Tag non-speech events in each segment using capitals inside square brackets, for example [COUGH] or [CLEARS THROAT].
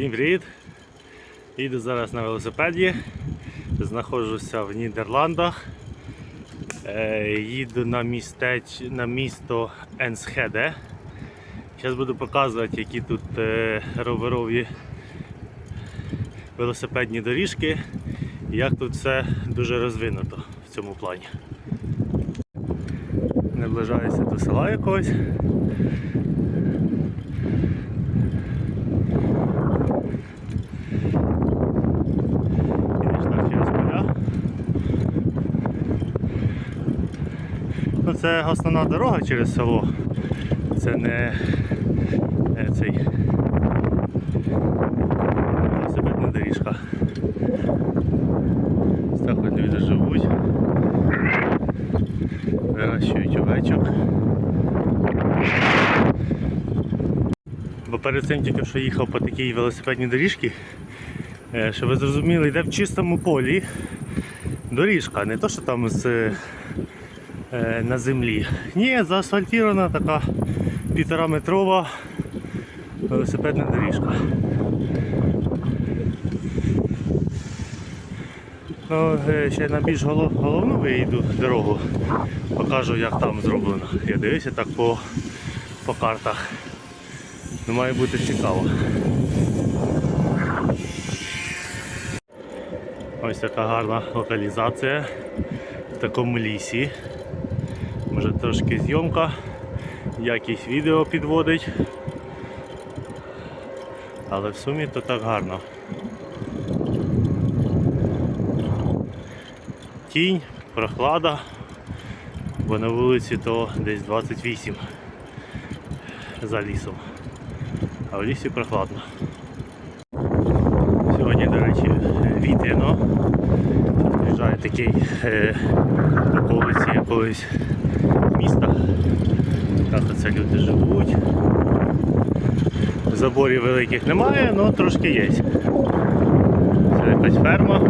Всім привіт! Їду зараз на велосипеді. Знаходжуся в Нідерландах. Е, їду на, містеч... на місто Енсхеде. Зараз буду показувати, які тут е, роверові велосипедні доріжки і як тут все дуже розвинуто в цьому плані. Наближаюся до села якогось. Ідеш так через поля. Ну, це основна дорога через село. Це не, не цей велосипедна доріжка. Так люди живуть. Вирощують овечок. Бо перед цим тільки що їхав по такій велосипедній доріжці, Е, Щоб ви зрозуміли, йде в чистому полі доріжка, не то, що там з, на землі. Ні, заасфальтована така півтора метрова велосипедна доріжка. Ну, е, ще на більш голов- головну вийду дорогу, покажу як там зроблено. Я дивився так по, по картах. Ну, має бути цікаво. Ось така гарна локалізація в такому лісі. Може трошки зйомка, якість відео підводить. Але в сумі то так гарно. Тінь, прохлада, бо на вулиці то десь 28 за лісом. А в лісі прохладно. Сьогодні, до речі, вітряно. Приїжджає такий е, околиці якогось міста. Так оце люди живуть. Заборів великих немає, але трошки є. Це якась ферма.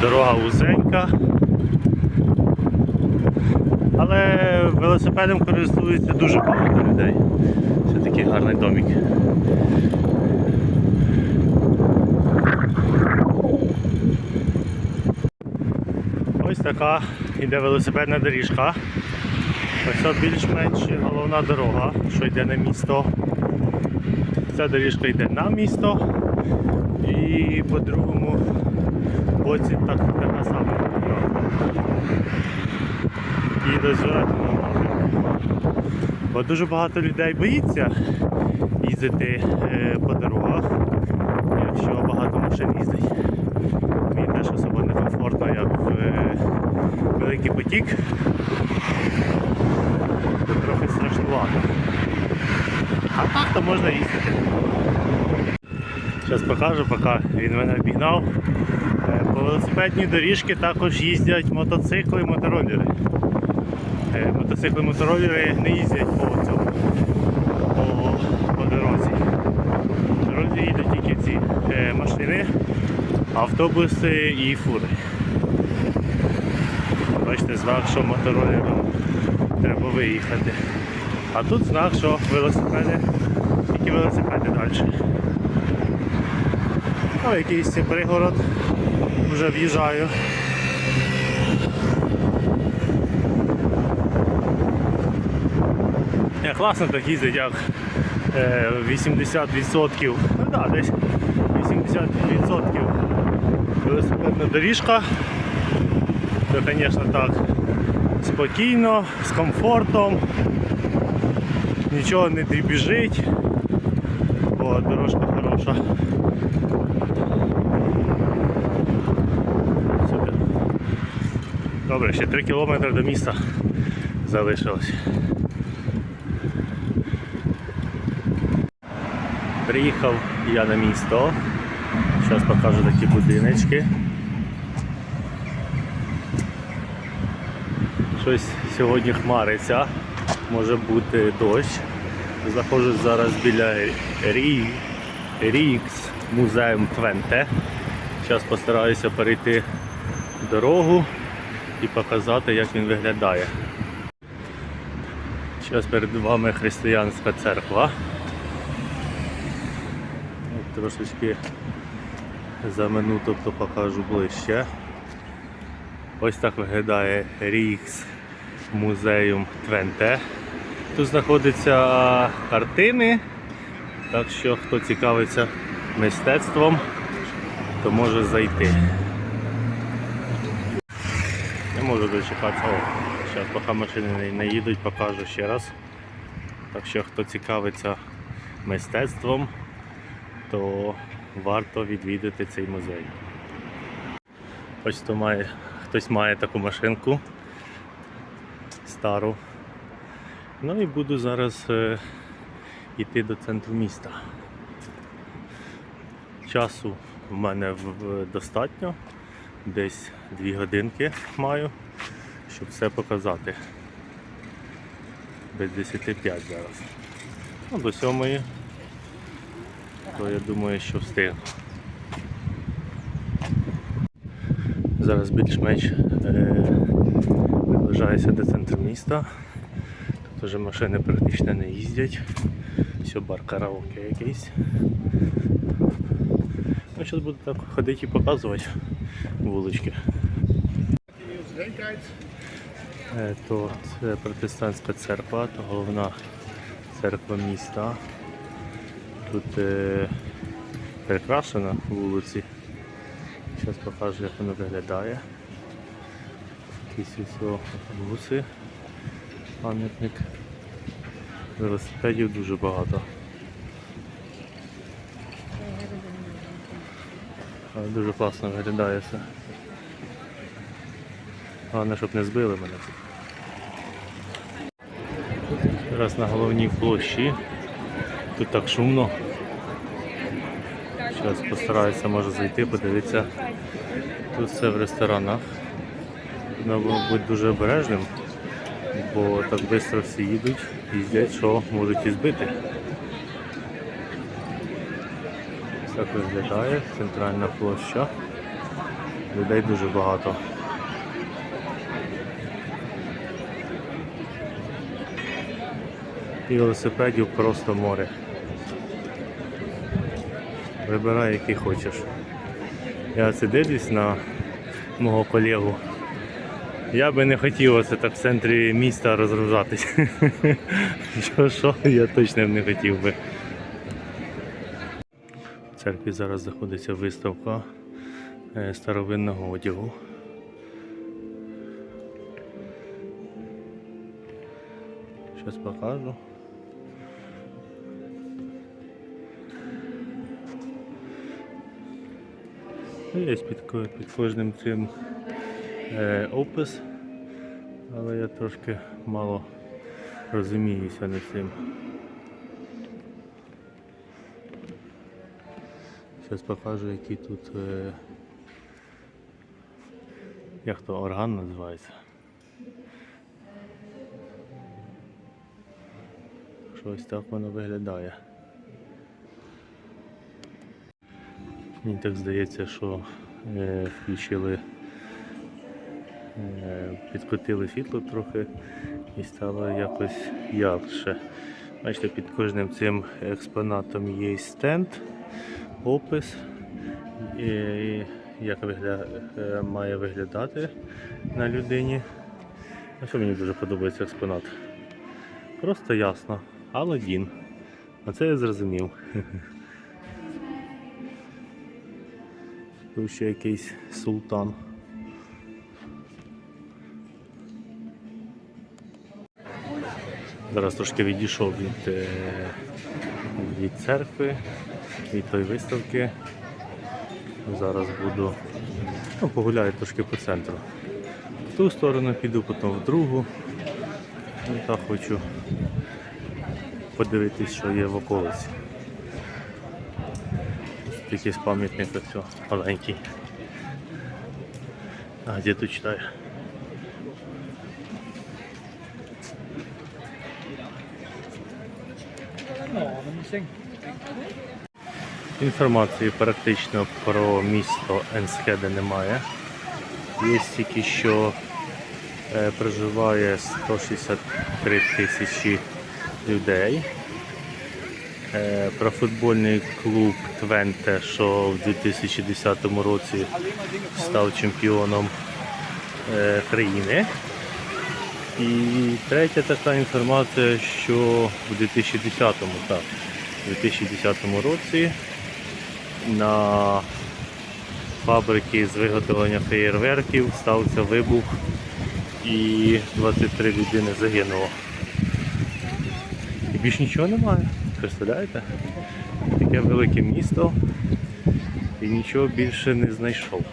Дорога вузенька. Але велосипедом користується дуже багато людей. Це такий гарний домик. Така йде велосипедна доріжка. Це більш-менш головна дорога, що йде на місто. Ця доріжка йде на місто і по другому боці так, така сама і до зворотного напрямку. Бо дуже багато людей боїться їздити е, по дорогах, якщо багато машин їздить. Мені теж особо не комфортно, як в е, великий потік. Трохи страшнувато. А так то можна їздити. Зараз покажу, поки він мене обігнав. Е, По велосипедній доріжці також їздять мотоцикли і мотороллери. Е, Мотоцикли мотороллери не їздять по цьому по, дорозі. По дорозі їдуть тільки ці е, машини, автобуси і фури. Бачите, знак, що мотороллерам треба виїхати. А тут знак, що велосипеди, тільки велосипеди далі. О, якийсь пригород вже в'їжджаю. Ні, класно так їздить, як е, 80%, ну да, десь 80% велосипедна доріжка. Це, звісно, так спокійно, з комфортом, нічого не дрібіжить, бо дорожка хороша. Супер. Добре, ще 3 кілометри до міста залишилось. Приїхав я на місто. Зараз покажу такі будиночки. Щось сьогодні хмариться, може бути дощ. Знаходжусь зараз біля Рі... Рікс музеєм Твенте. Зараз постараюся перейти дорогу і показати, як він виглядає. Зараз перед вами християнська церква. Трошечки за минуту покажу ближче. Ось так виглядає Рікс музеум Твенте. Тут знаходяться картини, так що хто цікавиться мистецтвом, то може зайти. Не можу дочекатися. О, зараз поки машини не їдуть, покажу ще раз. Так що хто цікавиться мистецтвом, то варто відвідати цей музей. Ось хто має, хтось має таку машинку стару. Ну і буду зараз е, йти до центру міста. Часу в мене достатньо, десь дві годинки маю, щоб все показати. Без 10.05 зараз. Ну, до сьомої, то я думаю, що встигну. Зараз більш-менш е, наближаюся до центру міста. Тут вже машини практично не їздять. Все бар караоке якийсь. Ну, зараз буду так ходити і показувати вулички. Е, То це протестантська церква, то головна церква міста. Тут е, прикрашена вулиці. Зараз покажу, як воно виглядає. Якісь ось буси, пам'ятник. Велосипедів дуже багато. Але дуже класно виглядає все. Головне, щоб не збили мене. Зараз на головній площі. Тут так шумно. Зараз постараюся може зайти, подивитися. Тут все в ресторанах. Треба бути дуже обережним, бо так швидко всі їдуть, їздять, що можуть і збити. Так виглядає центральна площа. Людей дуже багато. І велосипедів просто море. Вибирай, який хочеш. Я це дивлюсь на мого колегу. Я би не хотів оце так в центрі міста розгружатись. [LAUGHS] Що, що, я точно не хотів би. В церкві зараз знаходиться виставка е, старовинного одягу. Зараз покажу. Є під, під кожним цим е, опис, але я трошки мало розуміюся над цим. Зараз покажу, який тут е, як то орган називається. Щось так воно виглядає. Мені так здається, що е, включили, підкотили світло трохи і стало якось ярше. Бачите, під кожним цим експонатом є стенд, опис, і, як вигля... е, має виглядати на людині. А що мені дуже подобається експонат? Просто ясно. Аладдін. Оце я зрозумів. [LAUGHS] Тут ще якийсь султан. Зараз трошки відійшов від, е, від церкви, від тої виставки. Зараз буду ну, погуляю трошки по центру. В ту сторону піду, потім в другу. Ну, так хочу подивитись, що є в околиці. Якийсь пам'ятник маленький. А де тут читаю? Інформації практично про місто Енскеде немає. Є тільки що е, проживає 163 тисячі людей. Е, Про футбольний клуб Твенте, що в 2010 році став чемпіоном е, країни. І третя така інформація, що в 2010, так, в 2010 році на фабрики з виготовлення феєрверків стався вибух і 23 людини загинуло. І більш нічого немає. Представляєте? Таке велике місто і нічого більше не знайшов.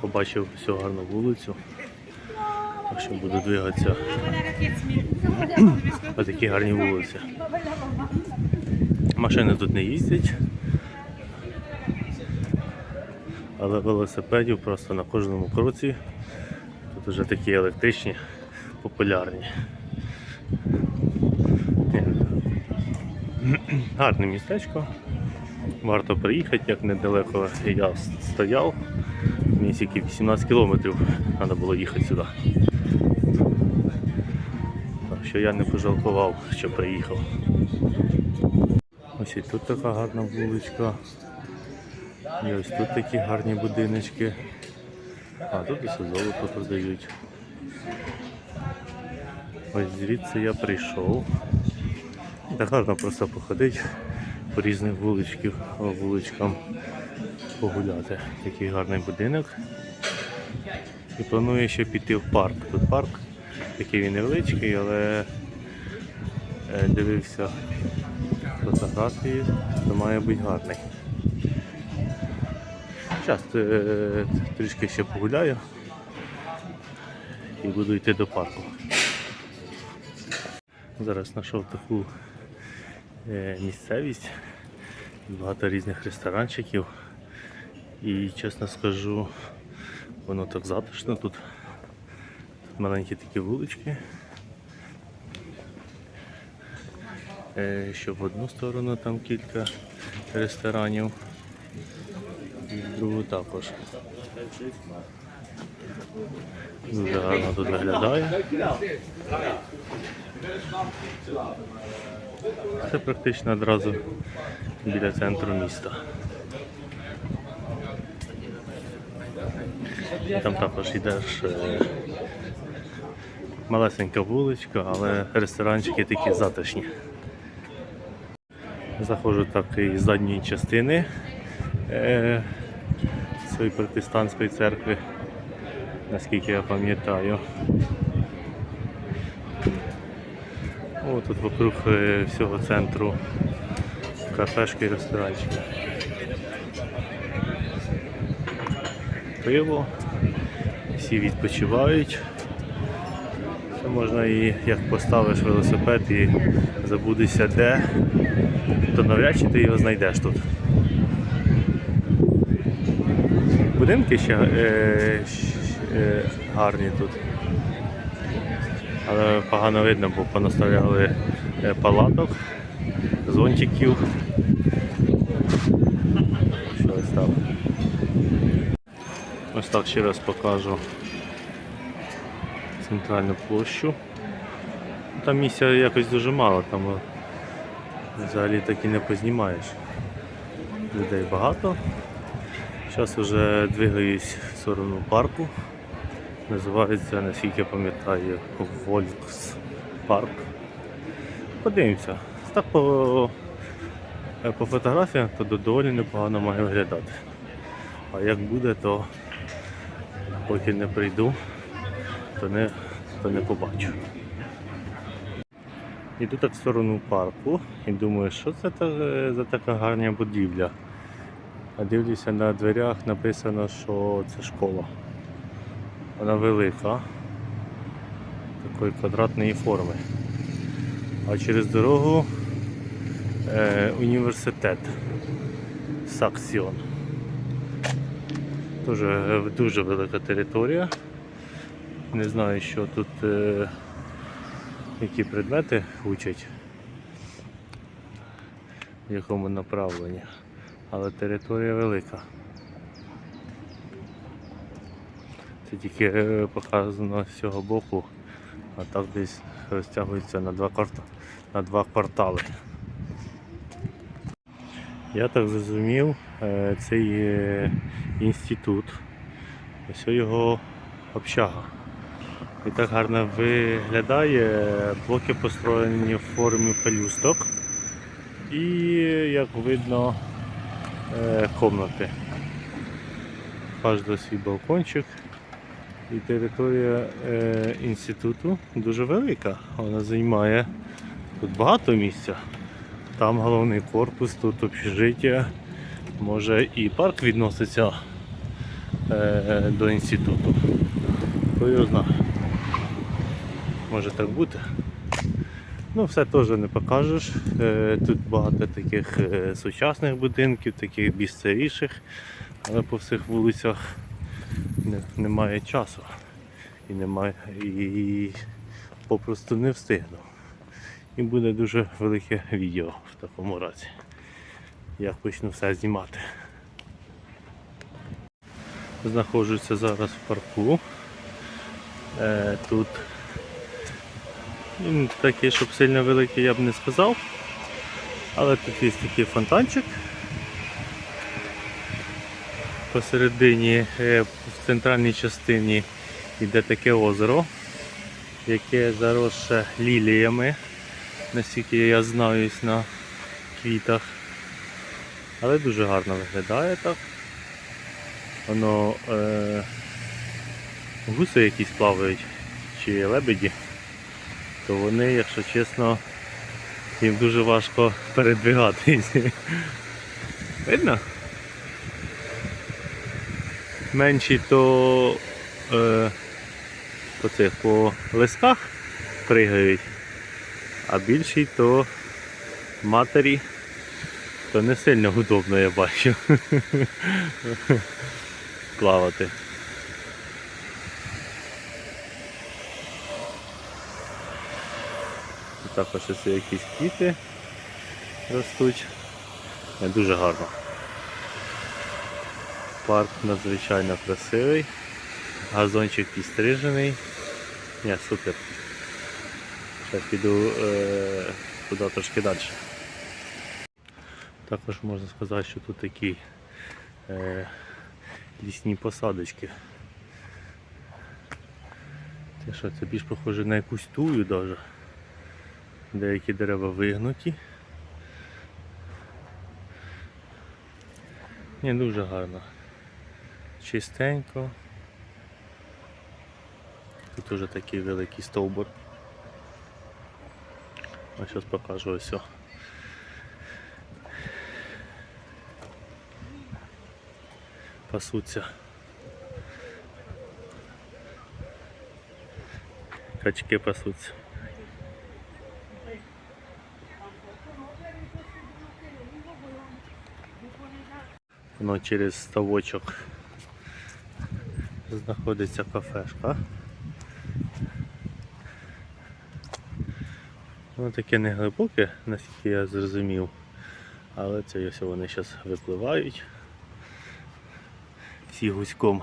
Побачив всю гарну вулицю. Так що буду двигатися [CLEARS THROAT] по такій гарній вулиці. Машини тут не їздять. Але велосипедів просто на кожному кроці. Тут вже такі електричні, популярні. [CLEARS THROAT] Гарне містечко. Варто приїхати, як недалеко я стояв. Мені тільки 18 кілометрів треба було їхати сюди. Що я не пожалкував, що приїхав. Ось і тут така гарна вуличка. І ось тут такі гарні будиночки. А тут і золото продають. Ось звідси я прийшов. Так гарно просто походити по різних вуличків, вуличкам погуляти. Такий гарний будинок. І планую ще піти в парк. Тут парк, такий він невеличкий, але е, дивився фотографії, то має бути гарний. Зараз е, трішки ще погуляю і буду йти до парку. Зараз знайшов таку е, місцевість, багато різних ресторанчиків. І чесно скажу, воно так затишно тут. Маленькі такі вулички. Е, Що в одну сторону там кілька ресторанів, і в другу також. Дуже гарно тут виглядає. Це практично одразу біля центру міста. І там також йдеш е, малесенька вуличка, але ресторанчики такі затишні. Заходжу так із задньої частини е, цієї протестантської церкви, наскільки я пам'ятаю. О, тут вокруг е, всього центру кафешки і ресторанчики. Пиво, всі відпочивають. Можна і як поставиш велосипед і забудешся де, то навряд чи ти його знайдеш тут. Будинки ще е, е, гарні тут. Але погано видно, бо понаставляли е, палаток, зонтиків. Що ось так. Ось так ще раз покажу центральну площу. Там місця якось дуже мало, там е, взагалі так і не познімаєш. Людей багато. Зараз вже двигаюсь в сторону парку. Називається, наскільки я пам'ятаю, Волкс парк. Подивимося. Так по, е, по фотографіям то доволі непогано має виглядати. А як буде, то поки не прийду, то не, то не побачу. Іду так в сторону парку і думаю, що це за така гарна будівля. А дивлюся на дверях написано, що це школа. Вона велика, такої квадратної форми. А через дорогу е, університет Саксіон. Дуже, е, дуже велика територія. Не знаю, що тут, е, які предмети учать, в якому направленні. Але територія велика. Це тільки е, показано з цього боку, а так десь розтягується на два, кварта... на два квартали. Я так зрозумів, е, цей інститут, ось його общага. І так гарно виглядає. Блоки построєні в формі пелюсток. І, як видно, е, комнати. Кожен свій балкончик. І територія е, інституту дуже велика. Вона займає тут багато місця. Там головний корпус, тут общежиття. Може і парк відноситься е, до інституту. Хто його знає. Може так бути. Ну, все теж не покажеш. Е, Тут багато таких е, сучасних будинків, таких більш але по всіх вулицях немає часу. І немає і попросту не встигну. І буде дуже велике відео в такому разі. Я почну все знімати. Знаходжуся зараз в парку. Е, тут він такий, щоб сильно великий, я б не сказав. Але тут є такий фонтанчик. Посередині, е, в центральній частині йде таке озеро, яке заросше ліліями, наскільки я знаюсь на квітах. Але дуже гарно виглядає так. Воно е, гуси якісь плавають чи лебеді то вони, якщо чесно, їм дуже важко передвигатися. Видно? Менші то е, по цих по лисках пригають, а більші то матері, то не сильно удобно я бачу [LAUGHS] плавати. Також ось якісь квіти ростуть. Е, Дуже гарно. Парк надзвичайно красивий. Газончик підстрижений. Ні, супер. Зараз піду е, туди трошки далі. Також можна сказати, що тут такі е, лісні посадочки. Те, що це більш похоже на якусь тую навіть. Деякі дерева вигнуті. Ні, дуже гарно. Чистенько. Тут уже такий великий стовбур. А зараз покажу ось. Пасуться. Качки пасуться. Воно через ставочок знаходиться кафешка. Воно таке не глибоке, наскільки я зрозумів. Але це ось вони зараз випливають. Всі гуськом.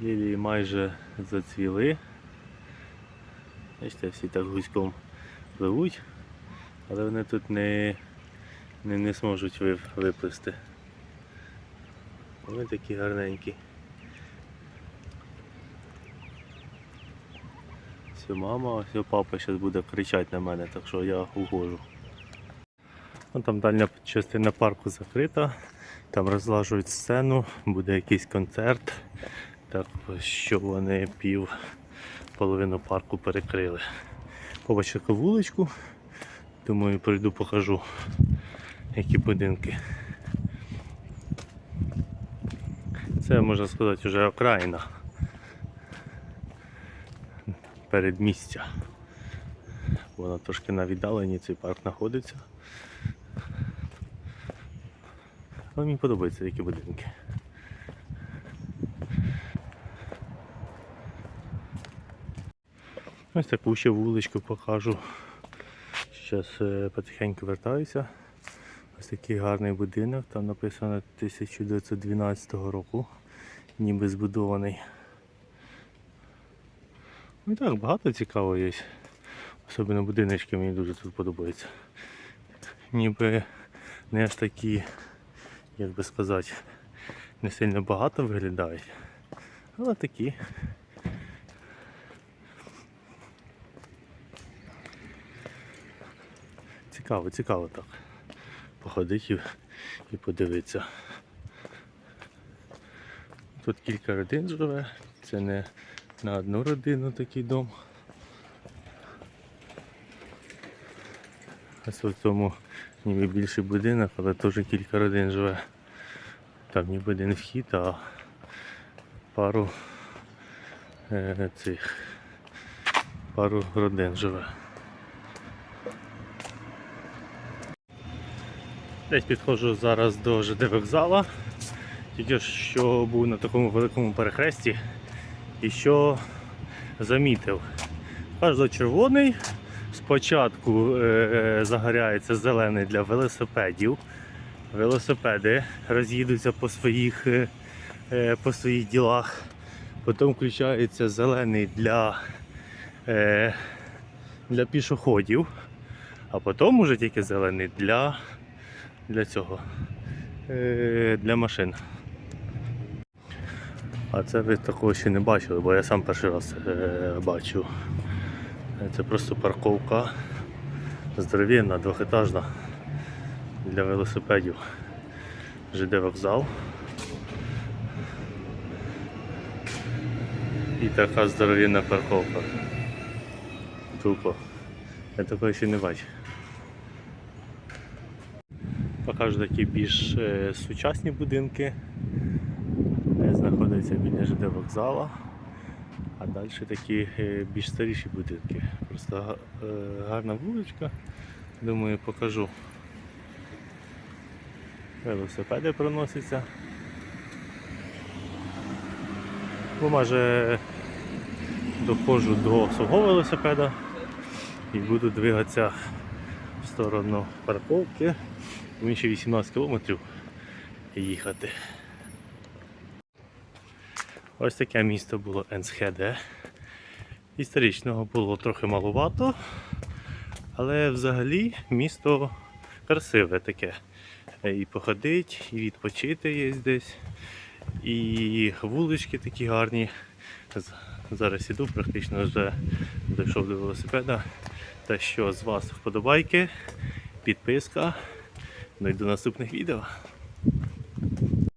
Лілії майже зацвіли. Бачите, всі так гуськом пливуть, але вони тут не не, не зможуть ви- виплисти. Вони такі гарненькі. Все, мама, все, папа зараз буде кричати на мене, так що я угожу. Вон там дальня частина парку закрита, там розлажують сцену, буде якийсь концерт. Так що вони пів половину парку перекрили. Побачив вуличку, думаю, прийду покажу які будинки. Це можна сказати вже окраїна передмістя. Вона трошки на віддаленні цей парк знаходиться. Але мені подобаються такі будинки. Ось таку ще вуличку покажу. Зараз потихеньку вертаюся. Ось такий гарний будинок, там написано 1912 року, ніби збудований. Ну і так, багато цікавого є. Особливо будиночки мені дуже тут подобаються. Ніби не аж такі, як би сказати, не сильно багато виглядають. Але такі. Цікаво, цікаво так. Походити і, подивитися. Тут кілька родин живе, це не на одну родину такий дом. Ось в цьому ніби більший будинок, але теж кілька родин живе. Там ніби один вхід, а пару е, цих пару родин живе. Десь підходжу зараз до ЖД вокзала. Тільки що був на такому великому перехресті і що замітив. Кажуть, червоний. Спочатку е, загоряється зелений для велосипедів. Велосипеди роз'їдуться по своїх, е, е, по своїх ділах. Потім включається зелений для, е, для пішоходів, а потім уже тільки зелений для, для цього, е, для машин. А це ви такого ще не бачили, бо я сам перший раз е, бачу. Це просто парковка здоровенна, двохетажна для велосипедів. ЖД вокзал. І така здоровенна парковка. Тупо. Я такого ще не бачив. Покажу такі більш е, сучасні будинки. Е, Знаходяться біля ЖД вокзала. А далі такі е, більш старіші будинки. Просто е, гарна вуличка. Думаю, покажу. Велосипеди проносяться. Бо майже доходжу до свого велосипеда і буду двигатися в сторону парковки. Мені ще 18 кілометрів їхати. Ось таке місто було Енсхеде. Історичного було трохи малувато, але взагалі місто красиве таке. І походить, і відпочити є десь, і вулички такі гарні. Зараз іду, практично вже дійшов до велосипеда. Та що з вас вподобайки, підписка. Ну і до наступних відео.